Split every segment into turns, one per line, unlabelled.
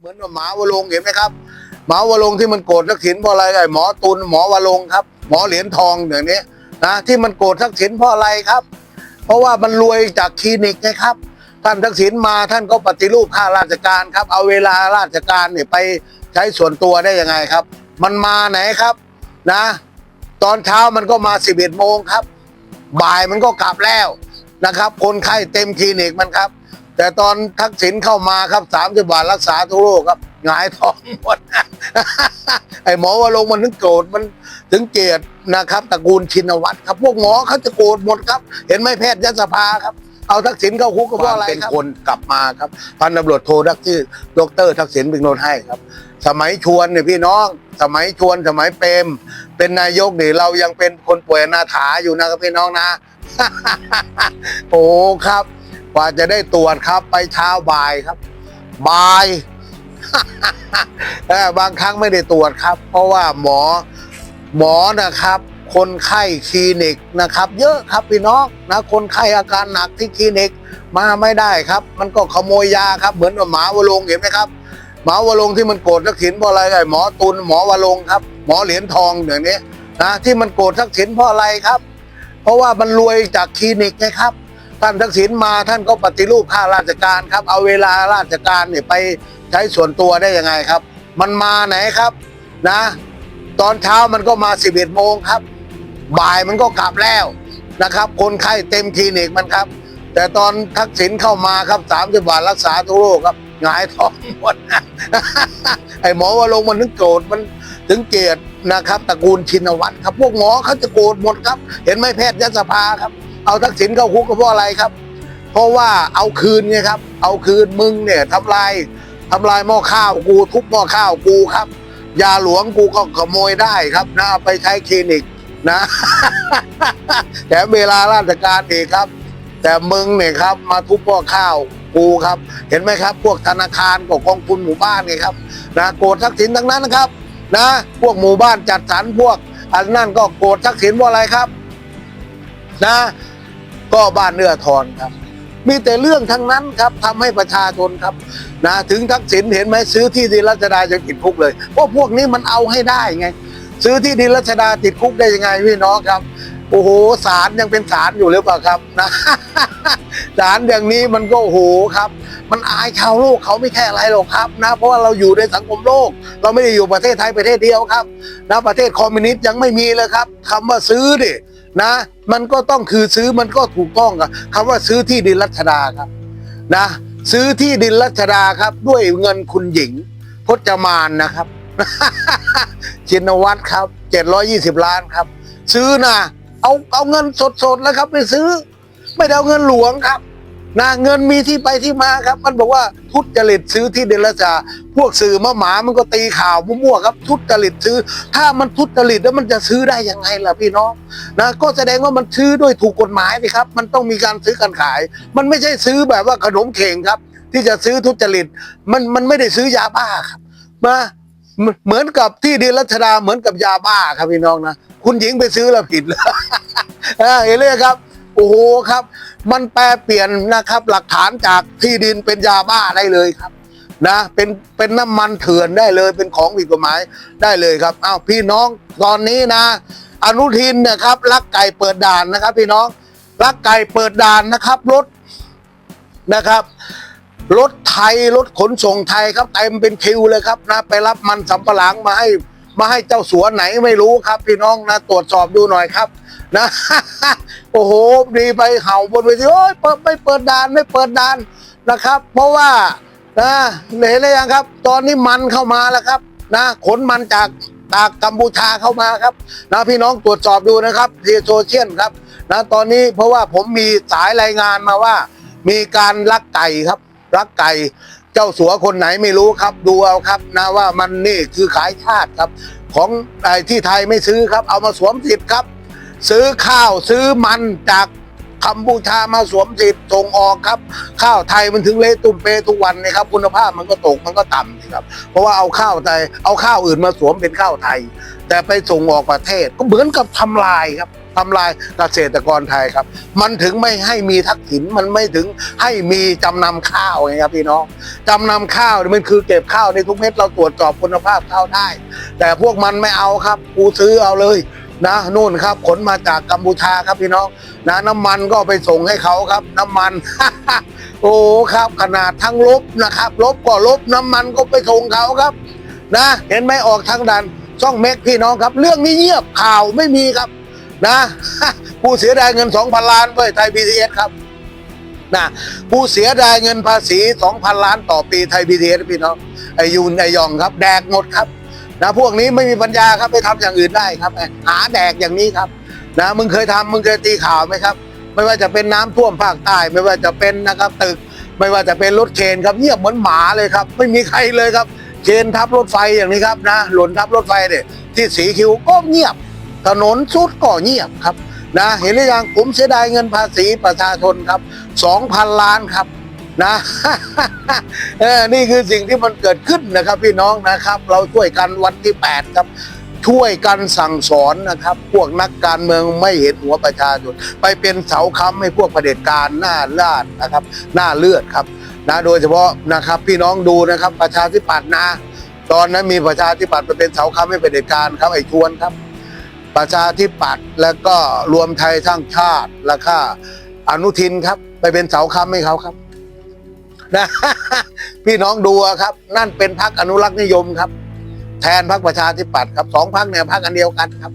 เหมือนกับหมาวลงเห็นไหมครับ หมาวลงที่มันโกรธทักษิณเพราะอะไรไอ้หมอตุลหมอวลงค์ครับ หมอเหรียญทองอย่างนี้นะที่มันโกรธทักษิณเพราะอะไรครับ เพราะว่ามันรวยจากคลินิกไงครับ ท่านทักษิณมาท่านก็ปฏิรูปข้าราชการครับ เอาเวลาราชการเนี่ยไปใช้ส่วนตัวได้ยังไงครับ มันมาไหนครับนะ ตอนเช้ามันก็มา 11โมงครับ บ่ายมันก็กลับแล้วนะครับ คนไข้เต็มคลินิกมันครับ แต่ตอนทักษิณเข้ามาครับสามสิบบาทรักษาทุกโรคครับหงายท้องหมด ไอ้หมอว่าลงค์มันถึงโกรธมันถึงเกลียดนะครับตระกูลชินวัตรครับ พวกหมอเขาจะโกรธหมดครับ เห็นไหมแพทยสภาครับ เอาทักษิณเข้าคุกก็เพราะอะไรครับเป็นคนกลับมาครับพันตำรวจโททักษิณดอกเตอรทักษิณเป็นคนให้ครับ สมัยชวนเนี่ยพี่น้อง สมัยชวนสมัยเปรม เป็นนายกนี่เรายังเป็นคนป่วยอนาถาอยู่นะครับพี่น้องนะ โอ้ครับ กว่าจะได้ตรวจครับไปเช้าบ่ายครับบ่ายบางครั้งไม่ได้ตรวจครับ เพราะว่าหมอหมอนะครับ คนไข้คลินิกนะครับ เยอะครับพี่น้องนะคนไข้อาการหนักที่คลินิกมาไม่ได้ครับ มันก็ขโมยยาครับ เหมือนกับหมาวลงเห็นไหมครับหมาวลงที่มันโกรธทักษิณเพราะอะไรไอ้หมอตุลหมอวลงค์ครับ หมอเหรียญทองอย่างนี้นะที่มันโกรธทักษิณเพราะอะไรครับ เพราะว่ามันรวยจากคลินิกไงครับ ท่านทักษิณมาท่านก็ปฏิรูปข้าราชการครับ เอาเวลาราชการเนี่ยไปใช้ส่วนตัวได้ยังไงครับ มันมาไหนครับนะ ตอนเช้ามันก็มา 11โมงครับ บ่ายมันก็กลับแล้วนะครับ คนไข้เต็มคลินิกมันครับ แต่ตอนทักษิณเข้ามาครับ30บาทรักษาทุกโรคครับหงายท้องหมดไอ้หมอว่าลงมันถึงโกรธมันถึงเกลียดนะครับตระกูลชินวัตรครับ พวกหมอเขาจะโกรธหมดครับ เห็นไหมแพทยสภาครับ เอาทักษิณเข้าคุกก็เพราะอะไรครับ เพราะว่าเอาคืนไงครับ เอาคืนมึงเนี่ยทำลายทำลายหม้อข้าวกูทุบหม้อข้าวกูครับ ยาหลวงกูก็ขโมยได้ครับนะเอาไปใช้คลินิกนะแถมเวลาราชการอีกครับ แต่มึงเนี่ยครับ มาทุบหม้อข้าวกูครับ เห็นไหมครับ พวกธนาคารกับกองทุนหมู่บ้านไงครับนะโกรธทักษิณทั้งนั้นนะครับนะ พวกหมู่บ้านจัดสรรพวกอันนั่นก็โกรธทักษิณเพราะอะไรครับ นะ ก็บ้านเนื้อทอนครับ มีแต่เรื่องทั้งนั้นครับทำให้ประชาชนครับนะถึงทักษิณเห็นไหมซื้อที่ดินรัชดาจะติดคุกเลยเพราะพวกนี้มันเอาให้ได้ไง ซื้อที่ดินรัชดาติดคุกได้ยังไงพี่น้องครับโอ้โหศาลยังเป็นศาลอยู่หรือเปล่าครับนะศาลอย่างนี้มันก็โอ้โหครับ มันอายชาวโลกเขาไม่แค่อะไรหรอกครับนะ เพราะว่าเราอยู่ในสังคมโลก เราไม่ได้อยู่ประเทศไทยประเทศเดียวครับนะประเทศคอมมิวนิสต์ยังไม่มีเลยครับคำว่าซื้อดิ นะ มันก็ต้องคือซื้อมันก็ถูกต้องกับคำว่าซื้อที่ดินรัชดาครับนะ ซื้อที่ดินรัชดาครับ ด้วยเงินคุณหญิงพจมานนะครับชินวัตรครับเจ็ดร้อยี่สิบล้านครับ ซื้อนะเอาเอาเงินสดๆแล้วครับ ไปซื้อ ไม่ได้เอาเงินหลวงครับ นะเงินมีที่ไปที่มาครับ มันบอกว่าทุจริตซื้อที่เดินรัชาพวกสื่อมาหมามันก็ตีข่าวมั่วๆครับ ทุจริตซื้อ ถ้ามันทุจริตแล้วมันจะซื้อได้ยังไงล่ะพี่น้องนะก็แสดงว่ามันซื้อด้วยถูกกฎหมายสิครับ มันต้องมีการซื้อการขาย มันไม่ใช่ซื้อแบบว่าขนมเข่งครับ ที่จะซื้อทุจริตมันมันไม่ได้ซื้อยาบ้าครับมาเหมือนกับที่ดินรัชดาเหมือนกับยาบ้าครับพี่น้องนะคุณหญิงไปซื้อแล้วผิดเลยอ่าเห็นเลยครับ โอ้โหครับ มันแปลเปลี่ยนนะครับ หลักฐานจากที่ดินเป็นยาบ้าได้เลยครับนะ เป็นเป็นน้ำมันเถื่อนได้เลย เป็นของผิดกฎหมายได้เลยครับอ้าวพี่น้องตอนนี้นะ อนุทินนะครับลักไก่เปิดด่านนะครับ พี่น้องลักไก่เปิดด่านนะครับรถนะครับรถไทยรถขนส่งไทยครับเต็มเป็นคิวเลยครับนะ ไปรับมันสำปะหลังมาให้ มาให้เจ้าสัวไหนไม่รู้ครับ พี่น้องนะตรวจสอบดูหน่อยครับนะ โอ้โหดีไปเห่าบนเวทีโอ้ยเปิดไม่เปิดด่านไม่เปิดด่านนะครับ เพราะว่านะเห็นหรือยังครับ ตอนนี้มันเข้ามาแล้วครับ นะขนมันจากจากกัมพูชาเข้ามาครับนะพี่น้องตรวจสอบดูนะครับเที่โซเชียลครับนะตอนนี้เพราะว่าผมมีสายรายงานมาว่า มีการลักไก่ครับลักไก่ จ้าสัวคนไหนไม่รู้ครับ ดูเอาครับนะว่ามันนี่คือขายชาติครับ ของไอ้ที่ไทยไม่ซื้อครับ เอามาสวมสิทธิ์ครับ ซื้อข้าวซื้อมันจากกัมพูชามาสวมสิทธิ์ส่งออกครับ ข้าวไทยมันถึงเละตุ้มเปทุกวันนี่ครับ คุณภาพมันก็ตกมันก็ต่ำสิครับ เพราะว่าเอาข้าวไทยเอาข้าวอื่นมาสวมเป็นข้าวไทย แต่ไปส่งออกประเทศก็เหมือนกับทำลายครับ ทำลายเกษตรกรไทยครับ มันถึงไม่ให้มีทักษิณมันไม่ถึงให้มีจำนำข้าวไงครับพี่น้องจำนำข้าวมันคือเก็บข้าวในทุกเม็ดเราตรวจสอบคุณภาพข้าวได้ แต่พวกมันไม่เอาครับกูซื้อเอาเลยนะนู่นครับขนมาจากกัมพูชาครับพี่น้องนะน้ำมันก็ไปส่งให้เขาครับ น้ำมันโอ้ครับ ขนาดทั้งลบนะครับลบก็ลบน้ำมันก็ไปส่งเขาครับ นะ เห็นไหมออกทางดันช่องเม็กพี่น้องครับ เรื่องนี้เงียบข่าวไม่มีครับ นะ ผู้เสียดายเงิน 2,000 ล้านไปไทยพีทีเอสครับนะผู้เสียดายเงินภาษี 2,000 ล้านต่อปีไทยพีทีเอสพี่น้องไอยูนไอยองครับ แดกหมดครับนะพวกนี้ไม่มีปัญญาครับไปทำอย่างอื่นได้ครับ หาแดกอย่างนี้ครับนะมึงเคยทำมึงเคยตีข่าวไหมครับ ไม่ว่าจะเป็นน้ำท่วมภาคใต้ ไม่ว่าจะเป็นนะครับตึก ไม่ว่าจะเป็นรถเคนครับเงียบเหมือนหมาเลยครับ ไม่มีใครเลยครับเคนทับรถไฟอย่างนี้ครับนะ หล่นทับรถไฟเนี่ยที่สีคิวก็เงียบ ถนนสุดก็เงียบครับนะเห็นหรือยังผมเสียดายเงินภาษีประชาชนครับ2,000ล้านครับนะเออนี่คือสิ่งที่มันเกิดขึ้นนะครับ พี่น้องนะครับ เราช่วยกันวันที่ 8 ครับ ช่วยกันสั่งสอนนะครับ พวกนักการเมืองไม่เห็นหัวประชาชนไปเป็นเสาค้ำให้พวกเผด็จการหน้าลาดนะครับ หน้าเลือดครับนะโดยเฉพาะนะครับพี่น้องดูนะครับประชาธิปัตย์นะ ตอนนั้นมีประชาธิปัตย์ไปเป็นเสาค้ำให้เผด็จการครับไอ้ชวนครับ ประชาธิปัตย์แล้วก็รวมไทยสร้างชาติแล้วก็อนุทินครับ ไปเป็นเสาค้ำให้เขาครับนะพี่น้องดูครับ นั่นเป็นพรรคอนุรักษ์นิยมครับ แทนพรรคประชาธิปัตย์ครับสองพรรคเนี่ยพรรคอันเดียวกันครับ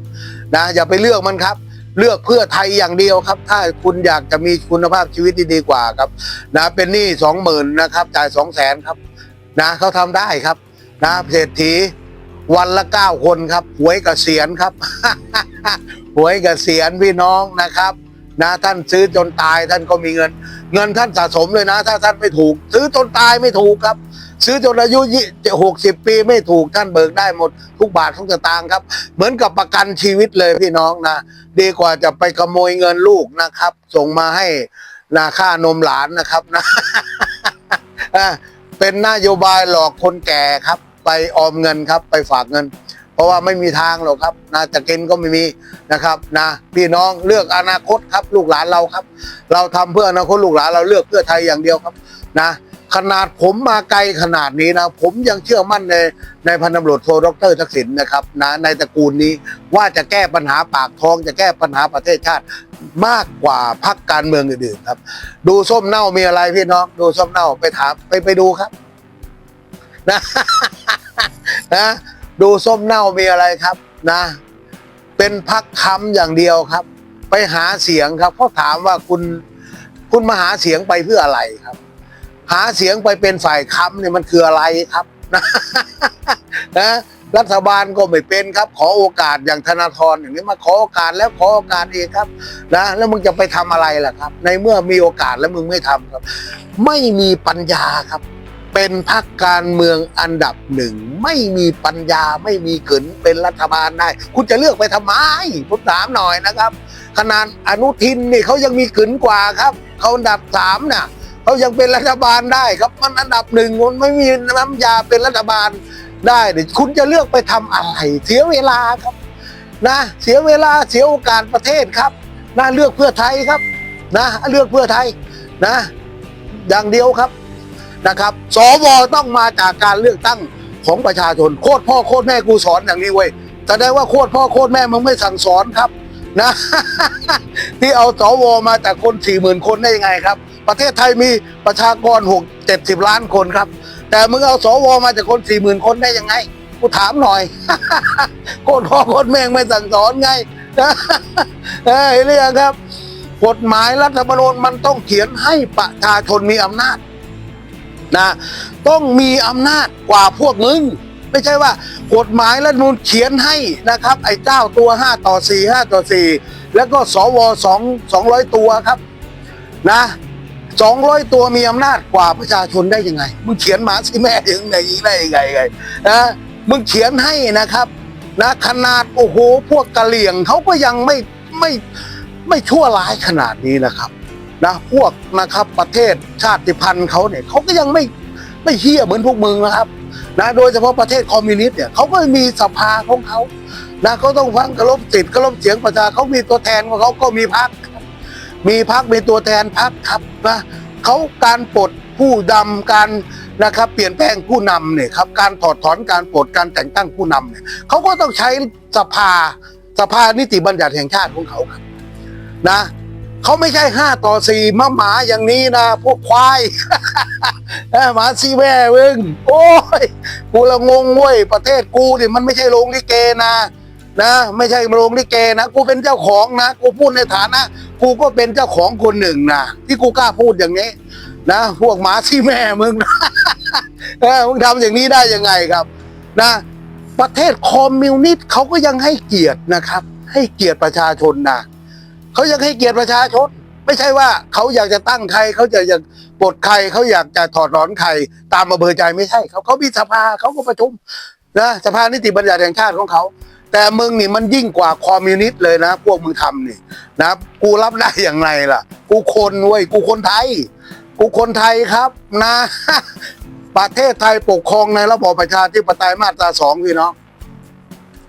นะอย่าไปเลือกมันครับ เลือกเพื่อไทยอย่างเดียวครับ ถ้าคุณอยากจะมีคุณภาพชีวิตที่ดีกว่าครับ นะเป็นหนี้สองหมื่นนะครับจ่ายสองแสนครับ นะเขาทำได้ครับ นะเศรษฐี วันละเก้าคนครับหวยเกษียณครับหวยเกษียณพี่น้องนะครับนะท่านซื้อจนตายท่านก็มีเงิน เงินท่านสะสมเลยนะ ถ้าท่านไม่ถูก ซื้อจนตายไม่ถูกครับ ซื้อจนอายุหกสิบปีไม่ถูกท่านเบิกได้หมด ทุกบาททุกสตางค์ครับ เหมือนกับประกันชีวิตเลยพี่น้องนะดีกว่าจะไปขโมยเงินลูกนะครับ ส่งมาให้นาค่านมหลานนะครับนะเป็นนโยบายหลอกคนแก่ครับ ไปออมเงินครับ ไปฝากเงิน เพราะว่าไม่มีทางหรอกครับนะจะกินก็ไม่มีนะครับนะพี่น้องเลือกอนาคตครับ ลูกหลานเราครับ เราทำเพื่ออนาคตลูกหลานเราเลือกเพื่อไทยอย่างเดียวครับนะขนาดผมมาไกลขนาดนี้นะ ผมยังเชื่อมั่นในในพันตำรวจโทดรทักษิณนะครับนะในตระกูลนี้ว่าจะแก้ปัญหาปากท้องจะแก้ปัญหาประเทศชาติมากกว่าพรรคการเมืองอื่นๆครับ ดูส้มเน่ามีอะไรพี่น้อง ดูส้มเน่าไปถามไปไปดูครับนะ นะ ดูส้มเน่ามีอะไรครับนะ เป็นพักค้ำอย่างเดียวครับ ไปหาเสียงครับเขาถามว่าคุณคุณมาหาเสียงไปเพื่ออะไรครับ หาเสียงไปเป็นฝ่ายค้ำเนี่ยมันคืออะไรครับนะรัฐบาลก็ไม่เป็นครับ ขอโอกาสอย่างธนาธรอย่างนี้มาขอโอกาสแล้วขอโอกาสอีกครับนะแล้วมึงจะไปทำอะไรล่ะครับ ในเมื่อมีโอกาสแล้วมึงไม่ทำครับ ไม่มีปัญญาครับ เป็นพรรคการเมืองอันดับหนึ่ง ไม่มีปัญญาไม่มีขืนเป็นรัฐบาลได้ คุณจะเลือกไปทำไมผมถามหน่อยนะครับ ขนาดอนุทินนี่เขายังมีขืนกว่าครับเขาอันดับสามน่ะเขายังเป็นรัฐบาลได้ครับมันอันดับหนึ่งมันไม่มีน้ำยาเป็นรัฐบาลได้เดี๋ยวคุณจะเลือกไปทำอะไรเสียเวลาครับนะเสียเวลาเสียโอกาสประเทศครับนะเลือกเพื่อไทยครับนะเลือกเพื่อไทยนะ อย่างเดียวครับ นะครับสวต้องมาจากการเลือกตั้งของประชาชนโคตรพ่อโคตรแม่กูสอนอย่างนี้เว้ยแสดงว่าโคตรพ่อโคตรแม่มึงไม่สั่งสอนครับนะ ที่เอาสวมาจากคนสี่หมื่นคนได้ยังไงครับ ประเทศไทยมีประชากรหกเจ็ดสิบล้านคนครับ แต่มึงเอาสวมาจากคนสี่หมื่นคนได้ยังไงกูถามหน่อยโคตรพ่อโคตรแม่งไม่สั่งสอนไงเฮ้ยเรื่องครับ กฎหมายรัฐธรรมนูญมันต้องเขียนให้ประชาชนมีอำนาจ นะ ต้องมีอำนาจกว่าพวกมึง ไม่ใช่ว่ากฎหมายรัฐมนูญเขียนให้นะครับ ไอ้เจ้าตัว 5 ต่อ 4 5 ต่อ 4 แล้วก็สว2 200 ตัวครับนะ200 ตัวมีอำนาจกว่าประชาชนได้ยังไง มึงเขียนหมาสิแม่ยังไงได้ยังไงไงนะมึงเขียนให้นะครับนะขนาดโอ้โหพวกกะเหลี่ยงเขาก็ยังไม่ไม่ไม่ชั่วร้ายขนาดนี้นะครับ นะพวกนะครับประเทศชาติพันธุ์เขาเนี่ยเขาก็ยังไม่ไม่เฮี้ยเหมือนพวกมึงนะครับนะโดยเฉพาะประเทศคอมมิวนิสต์เนี่ยเขาก็มีสภาของเขานะเขาต้องฟังกระลบสิทธิ์กระลบเสียงประชาเขามีตัวแทนของเขาก็มีพักมีพักมีตัวแทนพักครับนะเขาการปลดผู้ดำการนะครับเปลี่ยนแปลงผู้นำเนี่ยครับการถอดถอนการปลดการแต่งตั้งผู้นำเนี่ยเขาก็ต้องใช้สภาสภานิติบัญญัติแห่งชาติของเขาครับนะ เขาไม่ใช่ห้าต่อสี่มาหมาอย่างนี้นะ พวกควายหมาซีแม่เว้งโอ้ย กูละงงเว้ยประเทศกูเนี่ยมันไม่ใช่โรงลิเกนะนะ ไม่ใช่โรงลิเกนะ กูเป็นเจ้าของนะ กูพูดในฐานะ กูก็เป็นเจ้าของคนหนึ่งนะที่กูกล้าพูดอย่างนี้ นะ พวกหมาที่แม่มึงเออมึงทำอย่างนี้ได้ยังไงครับนะ ประเทศคอมมิวนิสต์เขาก็ยังให้เกียรตินะครับ ให้เกียรติประชาชนนะ เขายังให้เกียรติประชาชนไม่ใช่ว่าเขาอยากจะตั้งใครเขาจะอยากปลดใครเขาอยากจะถอดถอนใครตามอำเภอใจไม่ใช่เขาเขามีสภาเขาก็ประชุมนะสภานิติบัญญัติแห่งชาติของเขา แต่มึงนี่มันยิ่งกว่าคอมมิวนิสต์เลยนะ พวกมึงทำนี่นะกูรับได้อย่างไรล่ะ กูคนเว้ยกูคนไทย กูคนไทยครับนะ ประเทศไทยปกครองในระบอบประชาธิปไตยมาตราสองพี่น้อง